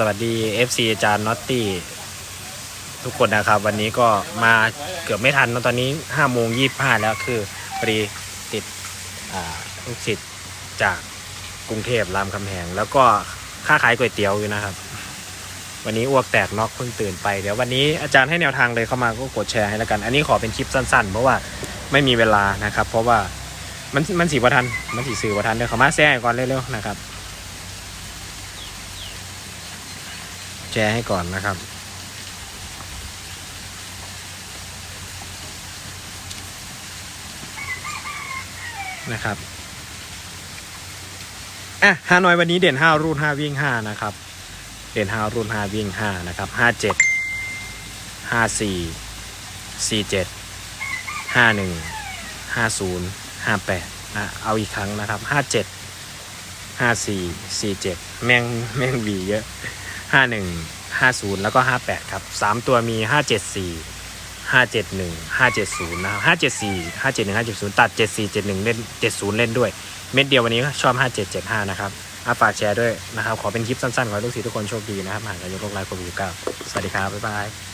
สวัสดี FC อาจารย์น็อตตี้ทุกคนนะครับ วันนี้ก็มาเกือบไม่ทันนะตอนนี้5โมง25 แล้วคือพอดีติดอ่าลูกศิษย์จากกรุงเทพรามคำแหง แล้วก็ค่าขายก๋วยเตี๋ยวอยู่นะครับ วันนี้อ้วกแตกน็อกเพิ่งตื่นไป เดี๋ยววันนี้อาจารย์ให้แนวทางเลยเข้ามาก็กดแชร์ให้แล้วกัน อันนี้ขอเป็นคลิปสั้นๆ เพราะว่าไม่มีเวลานะครับ เพราะว่ามันมันสีประทันมันสีสื่อประทันเดี๋ยวเขามาแซ่ก่อนเร็วๆนะครับ แชร์ให้ก่อนนะครับ นะครับอะฮานอยวันนี้เด่นห้ารุ่นห้าวิ่งห้านะครับ เด่นห้ารุ่นห้าวิ่งห้านะครับห้าเจ็ดห้าสี่สี่เจ็ดห้าหนึ่งห้าศูนย์ห้าแปดนะเอาอีกครั้งนะครับห้าเจ็ดห้าสี่สี่เจ็ดแม่งแม่งวีเยอะ ห้าหนึ่งห้าศูนย์แล้วก็ห้าแปดครับสามตัวมีห้าเจ็ดสี่ห้าเจ็ดหนึ่งห้าเจ็ดศูนย์นะครับห้าเจ็ดสี่ห้าเจ็ดหนึ่งห้าเจ็ดศูนย์ตัดเจ็ดสี่เจ็ดหนึ่งเล่นเจ็ดศูนย์เล่นด้วย เม็ดเดียววันนี้ชอบห้าเจ็ดเจ็ดห้านะครับอาฝากแชร์ด้วยนะครับ ขอเป็นคลิปสั้นๆ ขอให้ลูกศิษย์ทุกคนโชคดีนะครับห่างกันยกโรคไลฟ์โควิด19สวัสดีครับ บ๊ายบาย